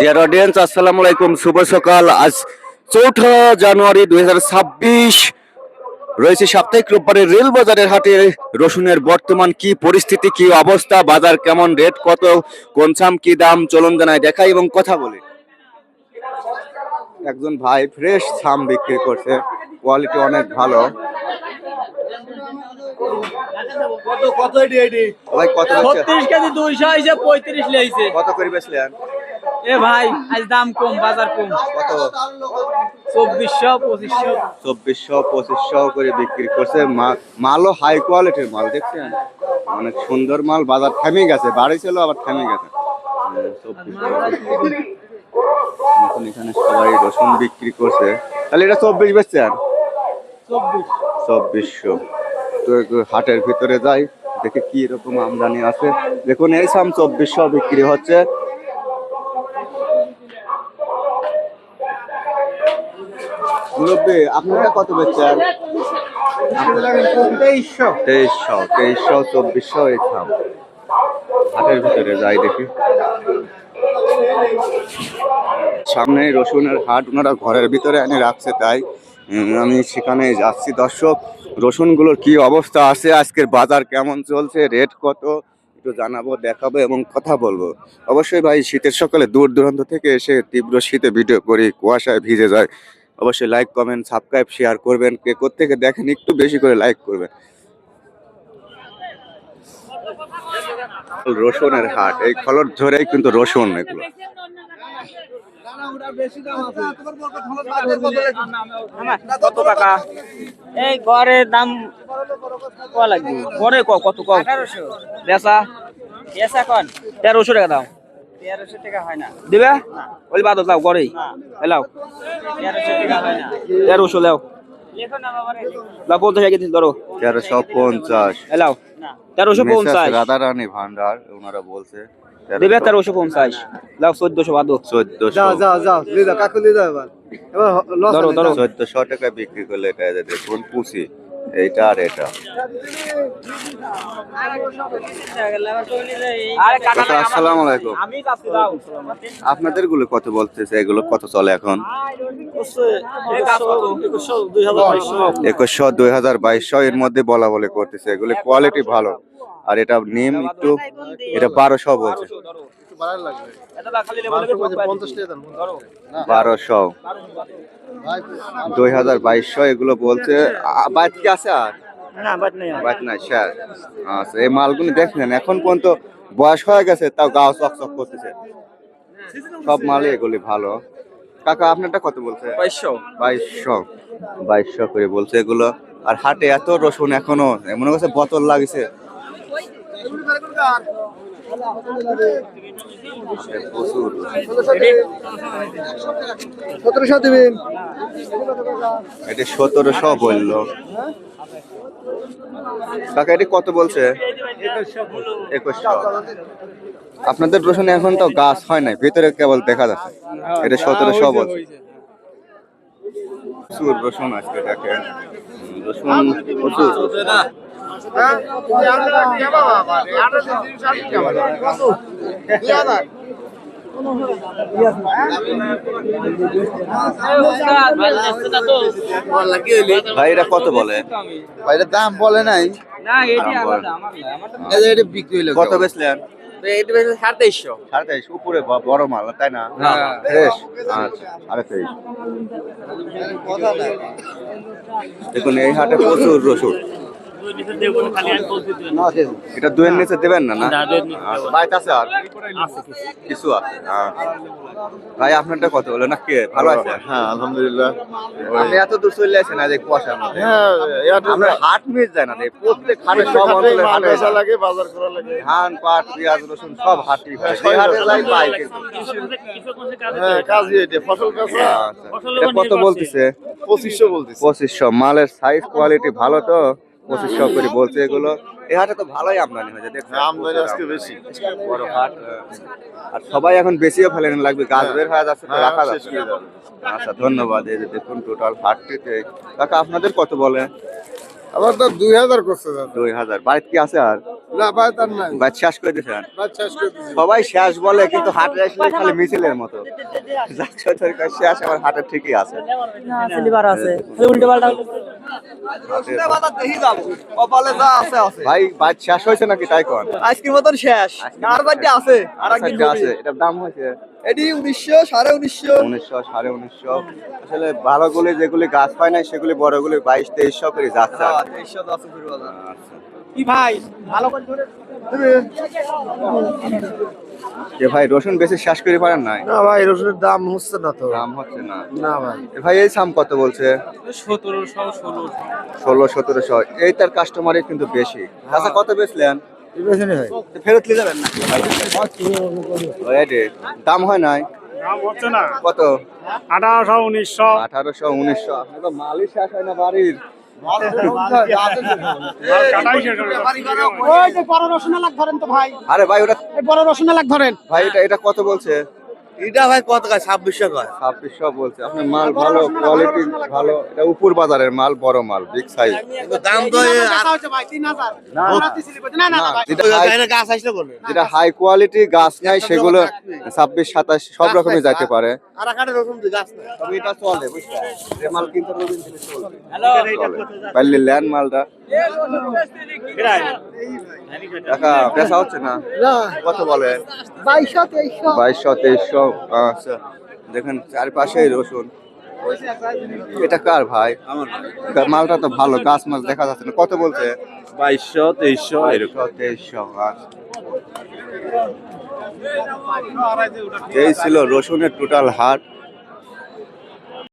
Dear audience আসসালামু আলাইকুম শুভ সকাল। আজ চৌঠা জানুয়ারি দুই রয়েছে সাপ্তাহিক রোববারের রেল বাজারের হাটে রসুনের বর্তমান কি পরিস্থিতি, কি অবস্থা, বাজার কেমন, রেট কত, কোন ছাম, কি দাম, চলন জানায়, দেখাই এবং কথা বলি। একজন ভাই ফ্রেশ ছাম বিক্রি করছে। কোয়ালিটি অনেক ভালো। কত কত এটি এটি? ভাই কত ছত্রিশ কেজি দুইশো হয়েছে পঁয়ত্রিশ লেগেছে। কত করে বেচলেন এ ভাই আজ দাম কম বাজার কম। কত? চব্বিশশো পঁচিশশো। চব্বিশশো পঁচিশশো করে বিক্রি করছে। মালও হাই কোয়ালিটির মাল দেখছেন? অনেক সুন্দর মাল বাজার থেমে গেছে। বাড়ি ছিল আবার থেমে গেছে। এখন এখানে সবাই রসুন বিক্রি করছে। তাহলে এটা চব্বিশ বেচছেন চব্বিশ। চব্বিশশো তো হাটের ভিতরে যাই দেখে কি রকম আমদানি আছে। দেখুন এই সাম চব্বিশশো বিক্রি হচ্ছে। মুরব্বী আপনারা কত বেচছেন তেইশশো। তেইশশো তেইশশো চব্বিশশো এই সাম। হাটের ভিতরে যাই দেখি। সামনে রসুনের হাট ওনারা ঘরের ভিতরে এনে রাখছে তাই। আমি সেখানে যাচ্ছি। দর্শক, রসুনগুলোর কি অবস্থা? আছে আজকের বাজার কেমন চলছে? রেট কত? একটু জানাব, দেখাবো এবং কথা বলব। অবশ্যই ভাই, শীতের সকালে দূর দূরান্ত থেকে এসে তীব্র শীতে ভিডিও করি, কুয়াশায় ভিজে যায়। অবশ্যই লাইক কমেন্ট সাবস্ক্রাইব শেয়ার করবেন। কে থেকে দেখেন, একটু বেশি করে লাইক করবেন। রসুনের হাট, এই খলর ধরেই কিন্তু রসুন এগুলো। কত টাকা? এই ঘরের দাম ক লাগবে? ঘরে ক কত কন তেরোশো টাকা দাও। তেরোশো টাকা হয় না। দিবে? ওই বাদ তেরোশো হয় পঞ্চাশ টাকা দিন ধরো। তেরোশো পঞ্চাশ। এলাও তেরোশো পঞ্চাশ। রাধারানী ভান্ডার ওনারা বলছে দিবে তেরোশো পঞ্চাশ লাও চোদ্দশো বাদো চোদ্দশো যাও যাও যাও কাকু এবার এবার লস ধরো, ধরো। চোদ্দশো টাকা বিক্রি করলে এটা দেখুন পুষি এইটা আর এটা আসসালামু আলাইকুম আমি কাছে দাও আপনাদেরগুলো কত বলতেছে এগুলো কত চলে এখন একুশশো দুই হাজার বাইশশো এর মধ্যে বলা বলে করতেছে এগুলো কোয়ালিটি ভালো আর এটা নেম একটু এটা বারোশো বলছে। বারোশো দুই হাজার বাইশশো এগুলো বলছে কি আছে আর? নেই স্যার। আচ্ছা এই মালগুলো দেখলেন এখন পর্যন্ত বয়স হয়ে গেছে তাও গাও করতেছে। সব মালই এগুলি ভালো। কাকা আপনারটা কত বলছে? বাইশশো। বাইশশো। বাইশশো করে বলছে এগুলো। আর হাটে এত রসুন এখনও মনে করছে বোতল লাগিছে। সতেরোশো দিবেন। এটা সতেরোশো বলল। কাকা, এটি কত বলছে? একুশশো। আপনাদের রসুন এখন তো গাছ হয় নাই, ভিতরে কেবল দেখা যাচ্ছে। এটা সতেরোশো বলছে। প্রচুর রসুন আজকে দেখেন। রসুন প্রচুর ভাই এটা কত বলে? বাইরের দাম বলে নাই। কত বেচলেন? সাড়ে তেইশশো। উপরে ব- বড় মাল তাই না? হ্যাঁ। ফ্রেশ। আচ্ছা সাড়ে তেইশ। দেখুন এই হাটে প্রচুর রসুন। এটা দুয়ের নিচে দেবেন না না? আচ্ছা, আছে আর? কিছু। আছে আচ্ছা। ভাই আপনারটা কত হলো না কে? ভালো আছে হ্যাঁ আলহামদুলিল্লাহ। আপনি এত দূর চলে আসেন আজ কুয়াশার মধ্যে। হ্যাঁ আমরা হাট মিস যায় না রে প্রত্যেক হাটে সব অঞ্চলের হাটে লাগে বাজার করা লাগে। ধান পাট পেঁয়াজ রসুন সব হাটই হয়। যে হাটে যাই পাই হ্যাঁ কাজই এটা ফসল কাঁচা। কত বলতেছে? পঁচিশশো বলতেছে। পঁচিশশো মালের সাইজ কোয়ালিটি ভালো তো? পঁচিশশো করে বলছে এগুলো। এই হাটে তো ভালোই আমদানি হয়েছে আমদানি আজকে বেশি। বড় হাট আর সবাই এখন বেশিও ফেলেন লাগবে। গাছ বের হয়ে যাচ্ছে তো হ্যাঁ, রাখা যাচ্ছে। হয়ে। আচ্ছা ধন্যবাদ। এই যে দেখুন টোটাল হাটটিতে। কাকা আপনাদের কত বলে? আমার তো দুই হাজার করছে দুই হাজার। বাড়িতে কি আছে আর? না নাই। শেষ করে দিছি। সবাই শেষ বলে কিন্তু আসলে খালি মিছিলের মতো। শেষ আমার হাটের ঠিকই আছে। না স্লিপার আছে। উল্টো পাল্টা ভাই বাদ শেষ হয়েছে নাকি তাই কোন? আজকের মতন শেষ। আর বাড়িতে আছে? আর একদিন আছে এটার দাম হয়েছে। এটি উনিশশো সাড়ে উনিশশো। উনিশশো সাড়ে উনিশশো। আসলে ভালোগুলি যেগুলি গাছ পায় না সেগুলি বড় গুলি বাইশ তেইশশো করে যাচ্ছে আচ্ছা। কি ভাই? ভালো করে ধরে এ ভাই রসুন বেশি শেষ করে পারেন নাই? না ভাই রসুনের দাম হচ্ছে না তো। দাম হচ্ছে না। না ভাই। এ ভাই এই সাম কত বলছে? সতেরোশো ষোলো ষোলো সতেরোশো। এই তার কাস্টমারই কিন্তু বেশি। আচ্ছা কত বেচলেন? ফেরত নিয়ে যাবেন না দাম হয় নাই? দাম কত? আঠারোশো উনিশশো। আঠারোশো উনিশশো। মালই শেষ হয় না বাড়ির। ওই যে বড় রসুন লাগ ধরেন তো ভাই। আরে ভাই ওটা বড় রসুন লাগ ধরেন। ভাই এটা এটা কত বলছে? এটা ভাই কত গাছ ছাব্বিশশো কয়? ছাব্বিশশো বলছে। আপনার মাল ভালো কোয়ালিটি ভালো। এটা উপর বাজারের মাল বড় মাল বিগ সাইজ দাম তো যেটা হাই কোয়ালিটি গাছ নাই সেগুলো ছাব্বিশ সাতাশ সব রকমই যাইতে পারে। এটা চলে বুঝছেন? মাল কিনতে মালটা। টাকা বেচা হচ্ছে না? কত বলে? বাইশশো তেইশশো। বাইশশো তেইশশো আচ্ছা। দেখেন চারপাশেই রসুন। এটা কার ভাই? আমার মালটা তো ভালো গাছ মাছ দেখা যাচ্ছে না। কত বলছে? বাইশশো তেইশশো বাইশশো তেইশশো আচ্ছা। এই ছিল রসুনের টোটাল হাট